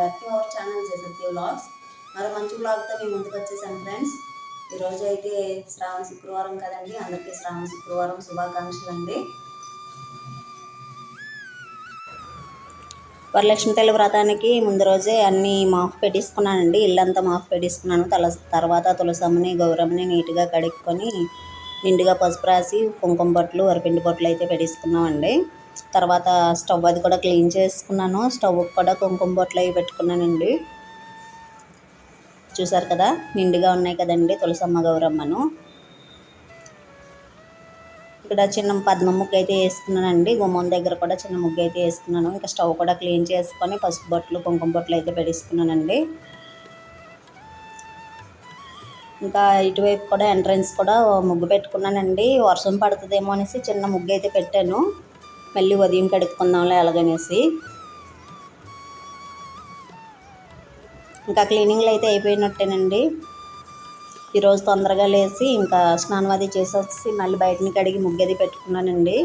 Back to our channel జసత్య vlogs మరో మంచి వ్లాగ్తో మేము ముందుకు వచ్చేసాం ఫ్రెండ్స్ ఈరోజు అయితే శ్రావణ శుక్రవారం కదండి. అందరికీ శ్రావణ శుక్రవారం శుభాకాంక్షలు అండి. వరలక్ష్మి తల్లి వ్రతానికి ముందు రోజే అన్నీ మాఫ్ పెట్టేసుకున్నానండి. ఇల్లంతా మాఫ్ పెట్టేసుకున్నాను. తల తర్వాత తులసమ్మని గౌరమ్మని నీట్గా కడుక్కొని నిండుగా పసుపు రాసి కుంకుమ బొట్లు వరిపిండి బొట్లు అయితే పెట్టేసుకున్నామండి. తర్వాత స్టవ్ అది కూడా క్లీన్ చేసుకున్నాను. స్టవ్ కూడా కుంకుమ బొట్లు అవి పెట్టుకున్నానండి. చూసారు కదా నిండుగా ఉన్నాయి కదండి తులసమ్మ గౌరమ్మను. ఇక్కడ చిన్న పద్మ ముగ్గు అయితే వేసుకున్నానండి. గుమ్మం దగ్గర కూడా చిన్న ముగ్గు అయితే వేసుకున్నాను. ఇంకా స్టవ్ కూడా క్లీన్ చేసుకొని పసుపు బొట్లు కుంకుమ బొట్లు అయితే పెట్టేసుకున్నానండి. ఇంకా ఇటువైపు కూడా ఎంట్రన్స్ కూడా ముగ్గు పెట్టుకున్నానండి. వర్షం పడుతుందేమో అనేసి చిన్న ముగ్గు అయితే పెట్టాను. మళ్ళీ ఉదయం కడుక్కుందాంలే ఎలాగనేసి ఇంకా క్లీనింగ్లు అయితే అయిపోయినట్టేనండి. ఈరోజు తొందరగా లేచి ఇంకా స్నానం అది చేసేసి మళ్ళీ బయటని కడిగి ముగ్గది పెట్టుకున్నానండి.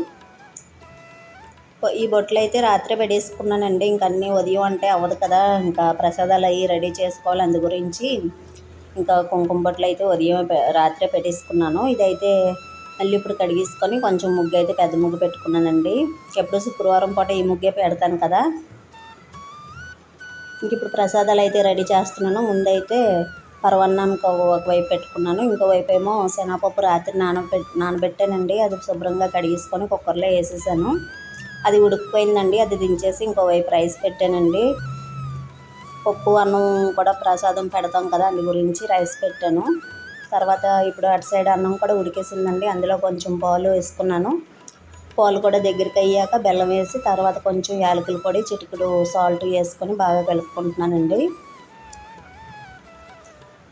ఈ బొట్లు అయితే రాత్రే పెట్టేసుకున్నానండి ఇంక అన్నీ ఉదయం అంటే అవ్వదు కదా. ఇంకా ప్రసాదాలు అవి రెడీ చేసుకోవాలి అందు గురించి. ఇంకా కుంకుమ బొట్లు అయితే ఉదయం రాత్రే పెట్టేసుకున్నాను. ఇదైతే మళ్ళీ ఇప్పుడు కడిగేసుకొని కొంచెం ముగ్గు అయితే పెద్ద ముగ్గు పెట్టుకున్నానండి. ఎప్పుడు శుక్రవారం పూట ఈ ముగ్గే పెడతాను కదా. ఇంక ఇప్పుడు ప్రసాదాలు అయితే రెడీ చేస్తున్నాను. ముందైతే పరవన్నానికి ఒకవైపు పెట్టుకున్నాను. ఇంకో వైపు ఏమో శనగపప్పు రాత్రి నానబె నానబెట్టానండి. అది శుభ్రంగా కడిగేసుకొని కుక్కర్లో వేసేసాను. అది ఉడికిపోయిందండి. అది దించేసి ఇంకోవైపు రైస్ పెట్టానండి. పప్పు అన్నం కూడా ప్రసాదం పెడతాం కదా అందు గురించి రైస్ పెట్టాను. తర్వాత ఇప్పుడు అటు సైడ్ అన్నం కూడా ఉడికేసిందండి. అందులో కొంచెం పాలు వేసుకున్నాను. పాలు కూడా దగ్గరికి అయ్యాక బెల్లం వేసి తర్వాత కొంచెం యాలకుల పొడి చిటికుడు సాల్ట్ వేసుకొని బాగా కలుపుకుంటున్నానండి.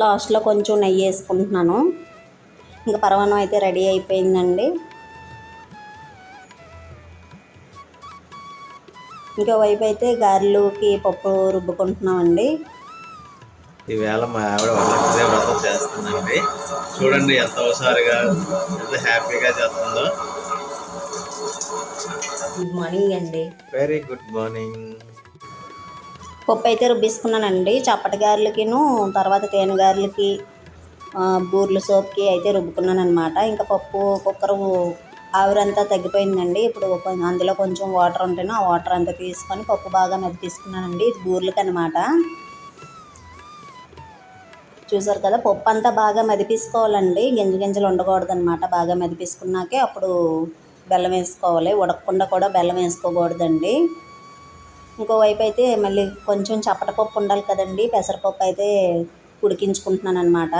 లాస్ట్లో కొంచెం నెయ్యి వేసుకుంటున్నాను. ఇంకా పరమాన్నం అయితే రెడీ అయిపోయిందండి. ఇంకో వైపు అయితే గారెలుకి పప్పు రుబ్బుకుంటున్నామండి. ఈవేళ మా ఆవిడ వరలక్ష్మి వ్రతం చేస్తుందండి. చూడండి ఎంత హుషారుగా ఎంత హ్యాపీగా చేస్తుందో. గుడ్ మార్నింగ్ అండి. వెరీ గుడ్ మార్నింగ్ పప్పు అయితే రుబ్బేసుకున్నానండి. చప్పటి గారెలకిను తర్వాత తేనె గారెలకి బూర్ల సోప్కి అయితే రుబ్బుకున్నాను అనమాట ఇంకా పప్పు కుక్కర్ ఆవిరంతా తగ్గిపోయిందండి. ఇప్పుడు అందులో కొంచెం వాటర్ ఉంటేనే ఆ వాటర్ అంతా తీసుకొని పప్పు బాగా మెదిపిసుకున్నానండి ఇది బూర్లకి అనమాట చూసారు కదా పప్పు అంతా బాగా మెదిపించుకోవాలండి గింజ గింజలు ఉండకూడదు అనమాట బాగా మెదిపించుకున్నాకే అప్పుడు బెల్లం వేసుకోవాలి. ఉడకకుండా కూడా బెల్లం వేసుకోకూడదండి. ఇంకోవైపు అయితే మళ్ళీ కొంచెం చప్పటపప్పు ఉండాలి కదండి. పెసరపప్పు అయితే ఉడికించుకుంటున్నాను అనమాట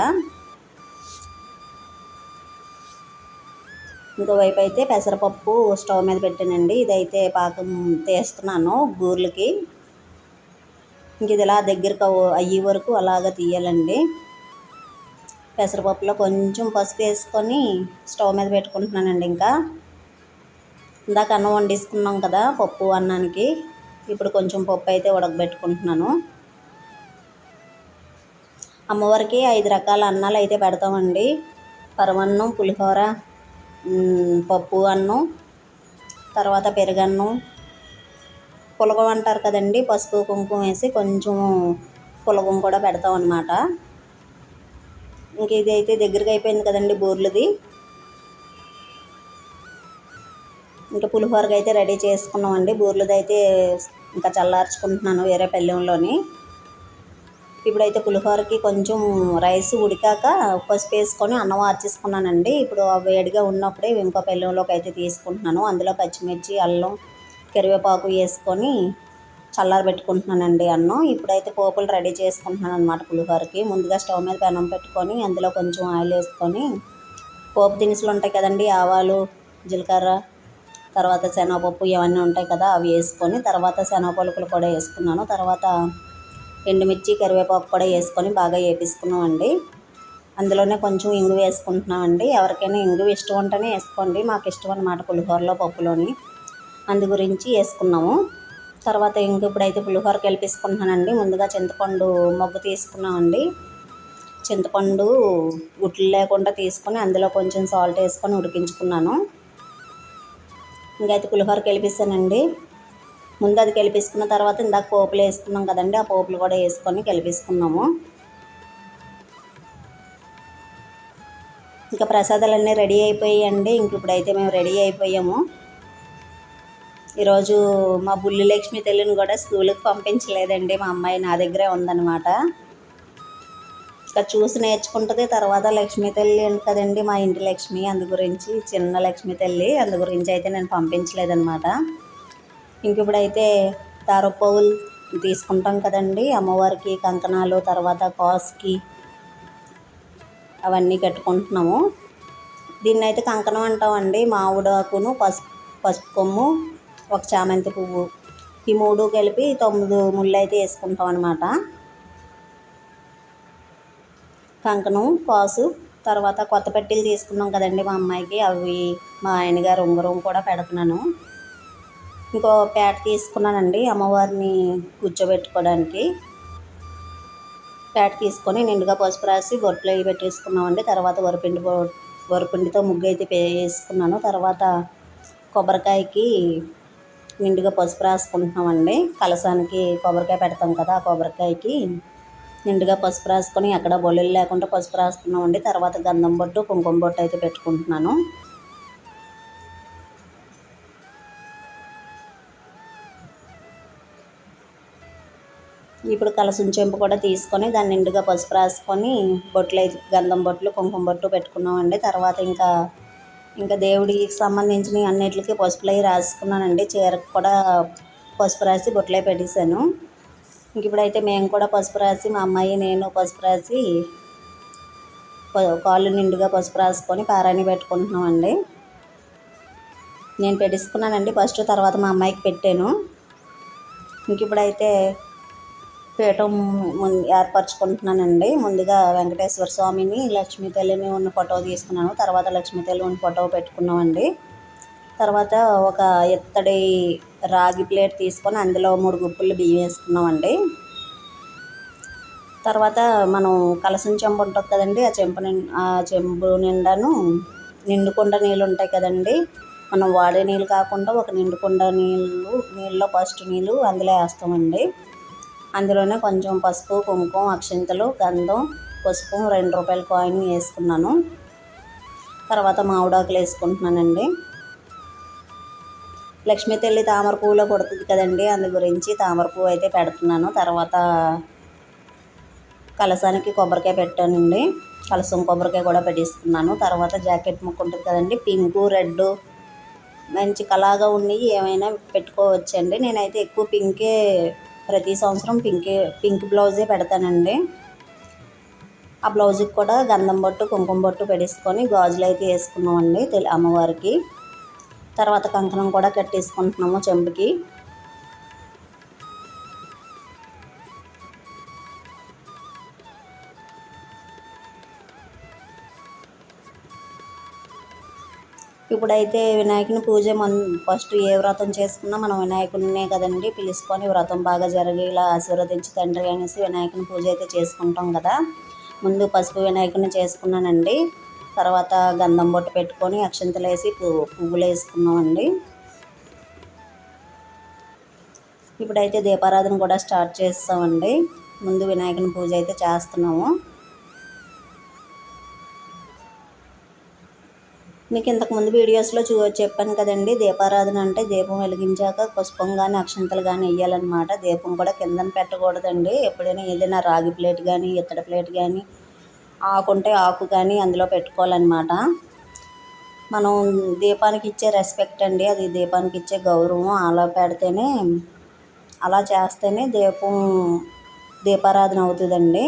ఇంకోవైపు అయితే పెసరపప్పు స్టవ్ మీద పెట్టానండి. ఇదైతే పాకం తీస్తున్నాను గూర్లకి. ఇంక ఇది ఇలా దగ్గరకు అయ్యే వరకు అలాగ తీయాలండి. పెసరపప్పులో కొంచెం పసుపు వేసుకొని స్టవ్ మీద పెట్టుకుంటున్నానండి ఇంకా. ఇందాక అన్నం వండేసుకున్నాం కదా పప్పు అన్నానికి. ఇప్పుడు కొంచెం పప్పు అయితే ఉడకబెట్టుకుంటున్నాను. అమ్మవారికి ఐదు రకాల అన్నాలు అయితే పెడతామండి. పరమన్నం పులిహోర పప్పు అన్నం తర్వాత పెరుగన్నం పులగం అంటారు కదండి పసుపు కుంకుమ వేసి కొంచెం పులగం కూడా పెడతాం అనమాట ఇంక ఇది అయితే దగ్గరగా అయిపోయింది కదండి బోర్లది. ఇంకా పులిహోరకి అయితే రెడీ చేసుకున్నామండి. బూర్లది అయితే ఇంకా చల్లార్చుకుంటున్నాను వేరే పెళ్ళంలోని ఇప్పుడైతే పులిహోరకి కొంచెం రైస్ ఉడికాక పసుపు వేసుకొని అన్నం ఆర్చేసుకున్నానండి. ఇప్పుడు వేడిగా ఉన్నప్పుడే ఇంకో పెళ్ళంలోకి అయితే తీసుకుంటున్నాను. అందులో పచ్చిమిర్చి అల్లం కరివేపాకు వేసుకొని చల్లారబెట్టుకుంటున్నానండి అన్నం. ఇప్పుడైతే పోపులు రెడీ చేసుకుంటున్నాను అనమాట పులిహోరకి. ముందుగా స్టవ్ మీద పెనం పెట్టుకొని అందులో కొంచెం ఆయిల్ వేసుకొని పోపు దినుసులు ఉంటాయి కదండి ఆవాలు జీలకర్ర తర్వాత శనగపప్పు ఇవన్నీ ఉంటాయి కదా అవి వేసుకొని తర్వాత శనగ పలుకులు కూడా వేసుకున్నాను. తర్వాత ఎండుమిర్చి కరివేపాకు కూడా వేసుకొని బాగా వేపించుకున్నామండి అందులోనే కొంచెం ఇంగు వేసుకుంటున్నామండి. ఎవరికైనా ఇంగు ఇష్టం ఉంటేనే వేసుకోండి. మాకు ఇష్టం అనమాట పులిహోరలో పప్పులోని. అందు గురించి వేసుకున్నాము. తర్వాత ఇంక ఇప్పుడైతే పులిహోర కలిపేసుకుంటున్నానండి. ముందుగా చింతపండు మొగ్గు తీసుకున్నామండి. చింతపండు గుట్లు లేకుండా తీసుకొని అందులో కొంచెం సాల్ట్ వేసుకొని ఉడికించుకున్నాను. ఇంకైతే పులిహోర కలిపిస్తానండి ముందు అది కలిపేసుకున్న తర్వాత ఇందాక పోపులు వేసుకున్నాం కదండి ఆ పోపులు కూడా వేసుకొని కలిపేసుకున్నాము. ఇంకా ప్రసాదాలన్నీ రెడీ అయిపోయాయండి. ఇంక ఇప్పుడైతే మేము రెడీ అయిపోయాము. ఈరోజు మా బుల్లి లక్ష్మి తల్లిని కూడా స్కూల్కి పంపించలేదండి. మా అమ్మాయి నా దగ్గరే ఉందన్నమాట. ఇంకా చూసి నేర్చుకుంటుంది. తర్వాత లక్ష్మీ తల్లి అని కదండి మా ఇంటి లక్ష్మి. అందు గురించి చిన్న లక్ష్మీ తల్లి. అందు గురించి అయితే నేను పంపించలేదన్నమాట. ఇంక ఇప్పుడైతే తారో తీసుకుంటాం కదండి. అమ్మవారికి కంకణాలు తర్వాత కాస్కి అవన్నీ కట్టుకుంటున్నాము. దీన్ని అయితే కంకణం అంటామండి. మామిడాకును పసుపు పసుపు కొమ్ము ఒక చామంతి పువ్వు. ఈ మూడు కలిపి తొమ్మిది ముళ్ళు అయితే వేసుకుంటాం అనమాట కంకణం కాసు తర్వాత కొత్త పెట్టెలు తీసుకున్నాం కదండి మా అమ్మాయికి. అవి మా ఆయనగారు ఉంగరం కూడా పెడుతున్నాను. ఇంకో పేట తీసుకున్నానండి అమ్మవారిని కూర్చోబెట్టుకోవడానికి. పేట తీసుకొని నిండుగా పసుపు రాసి బొట్లు అవి పెట్టేసుకున్నామండి. తర్వాత వరిపిండి వరిపిండితో ముగ్గు అయితే వేసుకున్నాను. తర్వాత కొబ్బరికాయకి నిండుగా పసుపు రాసుకుంటున్నామండి. కలసానికి కొబ్బరికాయ పెడతాం కదా ఆ కొబ్బరికాయకి నిండుగా పసుపు రాసుకొని ఎక్కడ బొల్లులు లేకుండా పసుపు రాసుకున్నామండి. తర్వాత గంధం బొట్టు కుంకుమ బొట్టు అయితే పెట్టుకుంటున్నాను. ఇప్పుడు కలసం చెంపు కూడా తీసుకొని దాన్ని నిండుగా పసుపు రాసుకొని బొట్లు అయితే గంధం బొట్లు కుంకుమ బొట్టు పెట్టుకున్నామండి. తర్వాత ఇంకా ఇంకా దేవుడికి సంబంధించిన అన్నిటికీ పసుపులు అవి రాసుకున్నానండి. చీరకు కూడా పసుపు రాసి బొట్లు పెట్టేశాను. ఇంక ఇప్పుడైతే మేము కూడా పసుపు రాసి మా అమ్మాయి నేను పసుపు రాసి కాళ్ళు నిండుగా పసుపు రాసుకొని పారాని పెట్టుకుంటున్నామండి. నేను పెట్టేసుకున్నానండి. ఫస్ట్ తర్వాత మా అమ్మాయికి పెట్టాను. ఇంక ఇప్పుడైతే పీఠం ఏర్పరచుకుంటున్నానండి. ముందుగా వెంకటేశ్వర స్వామిని లక్ష్మీ తల్లిని ఉన్న ఫోటో తీసుకున్నాను. తర్వాత లక్ష్మీ తల్లి ఉన్న ఫోటో పెట్టుకున్నామండి. తర్వాత ఒక ఎత్తడి రాగి ప్లేట్ తీసుకొని అందులో మూడు గుప్పులు బియ్యం వేసుకున్నామండి. తర్వాత మనం కలసం చెంబు ఉంటుంది కదండి ఆ చెంపు ఆ చెంబు నిండాను నిండుకుండ నీళ్ళు ఉంటాయి కదండి. మనం వాడే నీళ్ళు కాకుండా ఒక నిండుకుండ నీళ్ళు నీళ్ళలో ఫస్ట్ నీళ్ళు అందులో వేస్తామండి. అందులోనే కొంచెం పసుపు కుంకుమ అక్షింతలు గంధం పసుపు రెండు రూపాయల కాయిన్ వేసుకున్నాను. తర్వాత మామిడాకులు వేసుకుంటున్నానండి. లక్ష్మీ తల్లి తామర పువ్వులో కొడుతుంది కదండి అందు గురించి తామర పువ్వు అయితే పెడుతున్నాను. తర్వాత కలసానికి కొబ్బరికాయ పెట్టానండి. కలసం కొబ్బరికాయ కూడా పెట్టేసుకున్నాను. తర్వాత జాకెట్ ముక్క ఉంటుంది కదండి పింకు రెడ్ మంచి కలాగా ఉన్నాయి. ఏమైనా పెట్టుకోవచ్చండి. నేనైతే ఎక్కువ పింకే ప్రతి సంవత్సరం పింకే పింక్ బ్లౌజే పెడతానండి. ఆ బ్లౌజ్కి కూడా గంధం బొట్టు కుంకుమ బొట్టు పెట్టేసుకొని గాజులు అయితే వేసుకున్నామండి తెలి అమ్మవారికి. తర్వాత కంకణం కూడా కట్టేసుకుంటున్నాము చెంబుకి. ఇప్పుడైతే వినాయకుని పూజ మన ఫస్ట్ ఏ వ్రతం చేసుకున్నా మనం వినాయకుడినే కదండి పిలుచుకొని వ్రతం బాగా జరిగేలా ఆశీర్వదించి తండ్రి అనేసి వినాయకుని పూజ అయితే చేసుకుంటాం కదా. ముందు పసుపు వినాయకుని చేసుకున్నానండి. తర్వాత గంధం బొట్టు పెట్టుకొని అక్షంతలు వేసి పువ్వు పువ్వులు వేసుకున్నామండి. ఇప్పుడైతే దీపారాధన కూడా స్టార్ట్ చేస్తామండి. ముందు వినాయకుని పూజ అయితే చేస్తున్నాము. మీకు ఇంతకుముందు వీడియోస్లో చూ చెప్పాను కదండి. దీపారాధన అంటే దీపం వెలిగించాక పుష్పం కానీ అక్షంతలు కానీ వేయాలన్నమాట దీపం కూడా కిందన పెట్టకూడదండి. ఎప్పుడైనా ఏదైనా రాగి ప్లేట్ కానీ ఇత్తడి ప్లేట్ కానీ ఆకు ఉంటే ఆకు కానీ అందులో పెట్టుకోవాలన్నమాట. మనం దీపానికి ఇచ్చే రెస్పెక్ట్ అండి. అది దీపానికి ఇచ్చే గౌరవం. అలా పెడితేనే అలా చేస్తేనే దీపం దీపారాధన అవుతుందండి.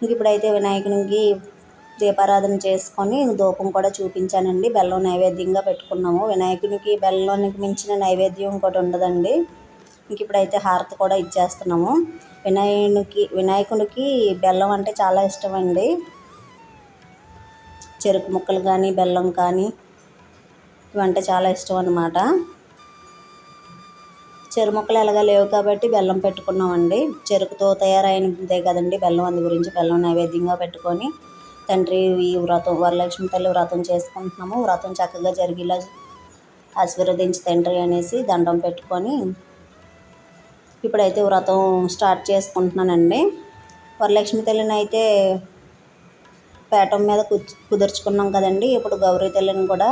ఇంక ఇప్పుడైతే వినాయకునికి దీపారాధన చేసుకొని ధూపం కూడా చూపించానండి. బెల్లం నైవేద్యంగా పెట్టుకున్నాము. వినాయకునికి బెల్లానికి మించిన నైవేద్యం ఇంకోటి ఉండదండి. ఇంక ఇప్పుడైతే హారతి కూడా ఇచ్చేస్తున్నాము. వినాయకునికి వినాయకునికి బెల్లం అంటే చాలా ఇష్టం అండి చెరుకు ముక్కలు కానీ బెల్లం కానీ ఇవంటే చాలా ఇష్టం అన్నమాట. చెరు ముక్కలు ఎలాగా లేవు కాబట్టి బెల్లం పెట్టుకున్నామండి. చెరుకుతో తయారైనదే కదండి బెల్లం. అందు గురించి బెల్లం నైవేద్యంగా పెట్టుకొని తండ్రి ఈ వ్రతం వరలక్ష్మి తల్లి వ్రతం చేసుకుంటున్నాము. వ్రతం చక్కగా జరిగేలా ఆశీర్వదించి తండ్రి అనేసి దండం పెట్టుకొని ఇప్పుడైతే వ్రతం స్టార్ట్ చేసుకుంటున్నానండి. వరలక్ష్మి తల్లిని అయితే పేటం మీద కుదుర్చుకున్నాం కదండి. ఇప్పుడు గౌరీ తల్లిని కూడా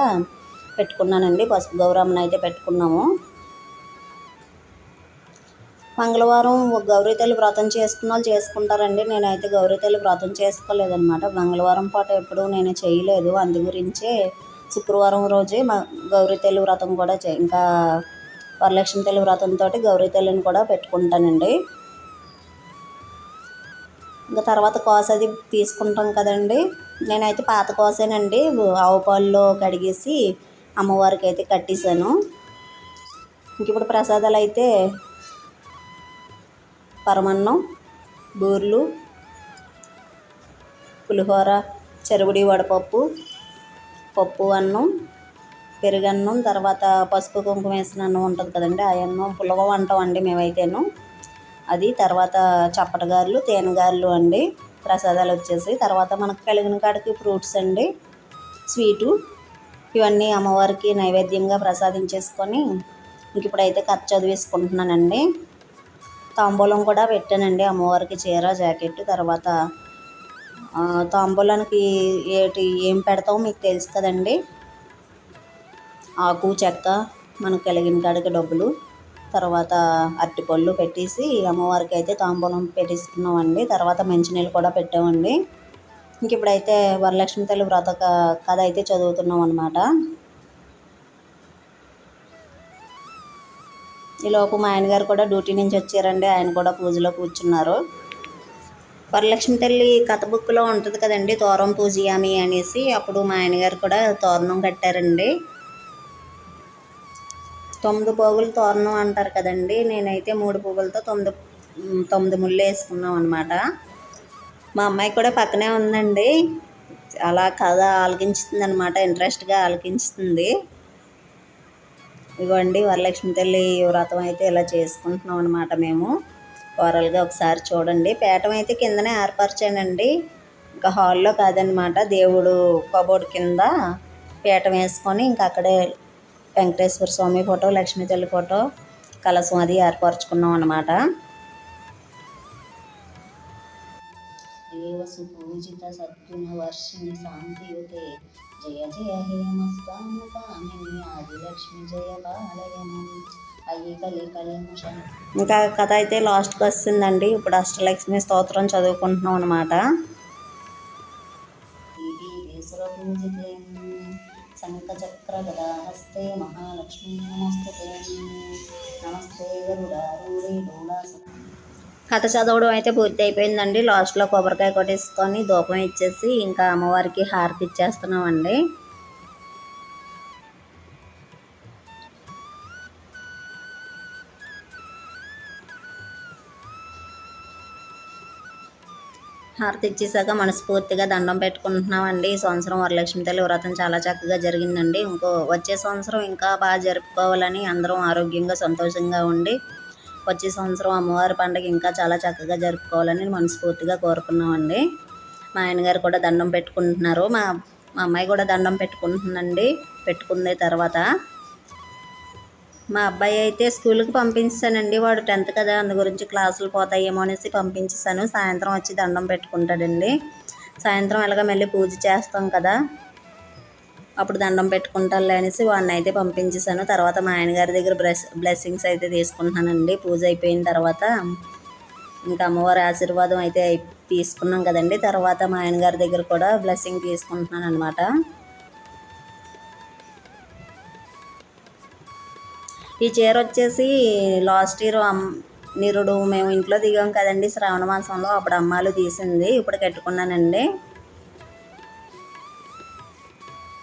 పెట్టుకున్నానండి. పసుపు గౌరమ్మను అయితే పెట్టుకున్నాము. మంగళవారం గౌరీతల్లి వ్రతం చేసుకున్న వాళ్ళు చేసుకుంటారండి. నేనైతే గౌరీతల్లి వ్రతం చేసుకోలేదన్నమాట. మంగళవారం పాటు ఎప్పుడూ నేను చేయలేదు. అందు గురించే శుక్రవారం రోజే మా గౌరీతల్లి వ్రతం కూడా చే ఇంకా వరలక్ష్మి తల్లి వ్రతంతో గౌరీతల్లిని కూడా పెట్టుకుంటానండి. ఇంకా తర్వాత కోస అది తీసుకుంటాం కదండి. నేనైతే పాత కోసేనండి. ఆవు పాల్లో కడిగేసి అమ్మవారికి అయితే కట్టేశాను. ఇంక ఇప్పుడు ప్రసాదాలు అయితే పరమన్నం బూర్లు పులిహోర చెరువుడి వడపప్పు పప్పు అన్నం పెరుగన్నం తర్వాత పసుపు కుంకుమ వేసిన అన్నం ఉంటుంది కదండి ఆ అన్నం పులవ అంటాం అండి మేమైతేను. అది తర్వాత చప్పటగారులు తేనెగారులు అండి ప్రసాదాలు వచ్చేసి. తర్వాత మనకు కలిగిన కాడికి ఫ్రూట్స్ అండి స్వీటు ఇవన్నీ అమ్మవారికి నైవేద్యంగా ప్రసాదించేసుకొని ఇంక ఇప్పుడైతే కథ చదివేసుకుంటున్నానండి తాంబూలం కూడా పెట్టానండి అమ్మవారికి చీర జాకెట్ తర్వాత తాంబూలానికి ఏటి ఏం పెడతామో మీకు తెలుసు కదండి. ఆకు చెక్క మనకు కలిగిన కాడికి డబ్బులు తర్వాత అరటిపళ్ళు పెట్టేసి అమ్మవారికి అయితే తాంబూలం పెట్టేసుకున్నామండి తర్వాత మంచినీళ్ళు కూడా పెట్టామండి. ఇంక ఇప్పుడైతే వరలక్ష్మి తల్లి వ్రత కథ అయితే చదువుతున్నాం అనమాట ఈలోపు మా ఆయన గారు కూడా డ్యూటీ నుంచి వచ్చారండి. ఆయన కూడా పూజలో కూర్చున్నారు. వరలక్ష్మి తల్లి కథ బుక్లో ఉంటుంది కదండి తోరం పూజయామి అనేసి. అప్పుడు మా ఆయనగారు కూడా తోరణం కట్టారండి. తొమ్మిది పోగులు తోరణం అంటారు కదండి. నేనైతే మూడు పువ్వులతో తొమ్మిది తొమ్మిది ముళ్ళు వేసుకున్నాం అనమాట మా అమ్మాయి కూడా పక్కనే ఉందండి. అలా కథ ఆలకించుతుంది అనమాట ఇంట్రెస్ట్గా ఆలకించుతుంది. ఇదిగోండి వరలక్ష్మి తల్లి వ్రతం అయితే ఇలా చేసుకుంటున్నాం అనమాట మేము. ఓరల్గా ఒకసారి చూడండి. పీఠం అయితే కిందనే ఏర్పరిచానండి. ఇంకా హాల్లో కాదనమాట దేవుడు కబోర్డ్ కింద పీఠం వేసుకొని ఇంకా అక్కడే వెంకటేశ్వర స్వామి ఫోటో లక్ష్మీ తల్లి ఫోటో కలసం అది ఏర్పరచుకున్నాం అనమాట దేవసు పూజిత సద్గుణ వర్షిణి శాంతియుతే జయ జయ హే మస్తాను కామిని ఆదిలక్ష్మి జయ బాలయము. ఇంకా కథ అయితే లాస్ట్కి వస్తుందండి. ఇప్పుడు అష్టలక్ష్మి స్తోత్రం చదువుకుంటున్నాం అనమాట పూజితే శంఖచక్ర గదాహస్తే మహాలక్ష్మీ నమస్తే నమస్తే గరుడారూఢే కథ చదవడం అయితే పూర్తి అయిపోయిందండి. లాస్ట్లో కొబ్బరికాయ కొట్టేసుకొని ధూపం ఇచ్చేసి ఇంకా అమ్మవారికి హారతి ఇచ్చేస్తున్నామండి. హారతి ఇచ్చేసాక మనస్ఫూర్తిగా దండం పెట్టుకుంటున్నామండి. ఈ సంవత్సరం వరలక్ష్మి తల్లి వ్రతం చాలా చక్కగా జరిగిందండి. ఇంకో వచ్చే సంవత్సరం ఇంకా బాగా జరుపుకోవాలని అందరం ఆరోగ్యంగా సంతోషంగా ఉండి వచ్చే సంవత్సరం అమ్మవారి పండుగ ఇంకా చాలా చక్కగా జరుపుకోవాలని మనస్ఫూర్తిగా కోరుకున్నామండి. మా ఆయనగారు కూడా దండం పెట్టుకుంటున్నారు. మా మా అమ్మాయి కూడా దండం పెట్టుకుంటుందండి. పెట్టుకుంది తర్వాత. మా అబ్బాయి అయితే స్కూల్కి పంపించానండి. వాడు టెన్త్ కదా అందు గురించి క్లాసులు పోతాయేమో అనేసి పంపించేసాను సాయంత్రం వచ్చి దండం పెట్టుకుంటాడండి. సాయంత్రం ఎలాగ మళ్ళీ పూజ చేస్తాం కదా అప్పుడు దండం పెట్టుకుంటానులే అనేసి వాడిని అయితే పంపించేశాను. తర్వాత మా ఆయనగారి దగ్గర బ్లెస్ బ్లెస్సింగ్స్ అయితే తీసుకుంటున్నానండి. పూజ అయిపోయిన తర్వాత ఇంకా అమ్మవారి ఆశీర్వాదం అయితే తీసుకున్నాం కదండి. తర్వాత మా ఆయనగారి దగ్గర కూడా బ్లెస్సింగ్ తీసుకుంటున్నాను అనమాట ఈ చీర వచ్చేసి లాస్ట్ ఇయర్ అమ్ నిరుడు మేము ఇంట్లో దిగాం కదండి శ్రావణ మాసంలో. అప్పుడు అమ్మాలు తీసింది. ఇప్పుడు కట్టుకున్నానండి.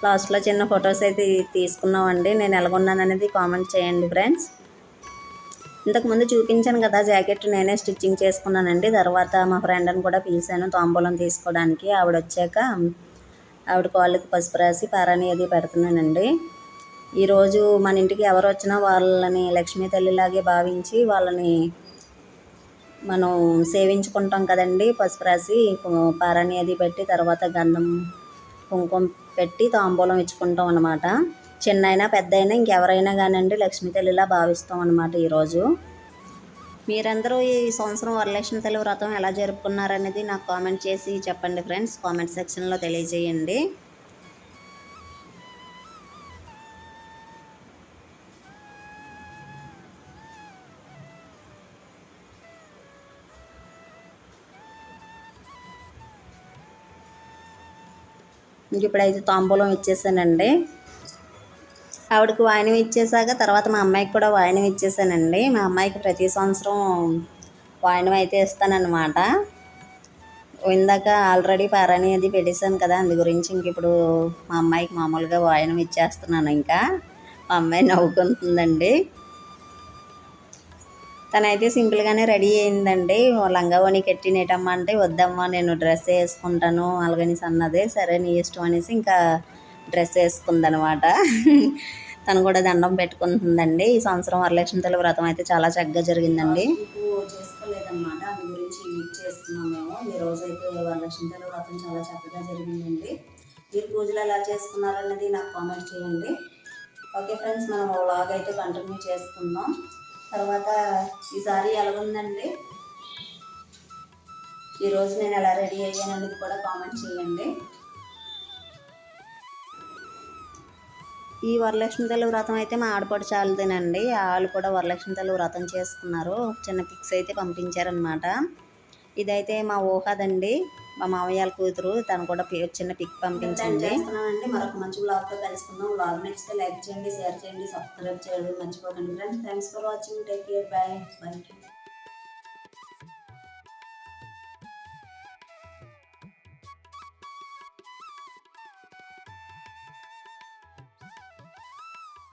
లాస్ట్లో చిన్న ఫొటోస్ అయితే తీసుకున్నామండి. నేను ఎలాగొన్నాను అనేది కామెంట్ చేయండి ఫ్రెండ్స్. ఇంతకుముందు చూపించాను కదా జాకెట్ నేనే స్టిచ్చింగ్ చేసుకున్నానండి. తర్వాత మా ఫ్రెండ్ని కూడా పిలిచాను తాంబూలం తీసుకోవడానికి. ఆవిడ వచ్చాక ఆవిడ కాళ్ళకి పసుపు రాసి పారాని అది పెడుతున్నానండి. ఈరోజు మన ఇంటికి ఎవరు వచ్చినా వాళ్ళని లక్ష్మీ తల్లిలాగే భావించి వాళ్ళని మనం సేవించుకుంటాం కదండి. పసుపు రాసి పారాణి పారాని అది పెట్టి తర్వాత గంధం కుంకుమ పెట్టి తాంబూలం ఇచ్చుకుంటాం అనమాట చిన్న అయినా పెద్ద అయినా ఇంకెవరైనా కానివ్వండి లక్ష్మీ తల్లిలా భావిస్తాం అనమాట ఈరోజు మీరందరూ ఈ సంవత్సరం వరలక్ష్మి తల్లి వ్రతం ఎలా జరుపుకున్నారనేది నాకు కామెంట్ చేసి చెప్పండి ఫ్రెండ్స్. కామెంట్ సెక్షన్లో తెలియజేయండి. ఇంక ఇప్పుడైతే తాంబూలం ఇచ్చేసానండి. ఆవిడకి వాయినం ఇచ్చేసాక తర్వాత మా అమ్మాయికి కూడా వాయినం ఇచ్చేసానండి. మా అమ్మాయికి ప్రతి సంవత్సరం వాయినం అయితే ఇస్తానన్నమాట. ఇందాక ఆల్రెడీ పారాణి అది పెట్టేశాను కదా అందు గురించి ఇంక ఇప్పుడు మా అమ్మాయికి మామూలుగా వాయినం ఇచ్చేస్తున్నాను ఇంకా. మా అమ్మాయి నవ్వుకుంటుందండి. తనైతే సింపుల్గానే రెడీ అయిందండి. లంగావోని కట్టినేటమ్మా అంటే వద్దమ్మా నేను డ్రెస్ వేసుకుంటాను అలాగనేసి అన్నది సరే నీ ఇష్టం అనేసి ఇంకా డ్రెస్ వేసుకుందనమాట. తను కూడా దండం పెట్టుకుంటుందండి. ఈ సంవత్సరం వరలక్ష్మి తల్లి వ్రతం అయితే చాలా చక్కగా జరిగిందండి. చేసుకోలేదన్నమాట. అందు గురించి మీట్ చేస్తున్నాం మేము. ఈ రోజైతే అయితే వరలక్ష్మి తల్లి వ్రతం చాలా చక్కగా జరిగిందండి. మీరు పూజలు ఎలా చేసుకున్నారన్నది నాకు కామెంట్ చేయండి. ఓకే ఫ్రెండ్స్ మనం వ్లాగ్ అయితే కంటిన్యూ చేసుకుందాం. తర్వాత ఈసారి ఎలాగుందండి? ఈరోజు నేను ఎలా రెడీ అయ్యాను అనేది కూడా కామెంట్ చేయండి. ఈ వరలక్ష్మి తల్లి వ్రతం అయితే మా ఆడపడు చాలదేనండి. వాళ్ళు కూడా వరలక్ష్మి తల్లి వ్రతం చేసుకున్నారు. చిన్న పిక్స్ అయితే పంపించారనమాట ఇదైతే మా ఊహదండి. మా మామయ్యాల కూతురు తను కూడా చిన్న పిక్ పంపించింది. చేస్తున్నానండి మరొక మంచి బ్లాగ్తో కలుసుకుందాం. బ్లాగ్ నచ్చితే లైక్ చేయండి షేర్ చేయండి సబ్స్క్రైబ్ చేయడం. మర్చిపోకండి. Friends thanks for watching take care bye bye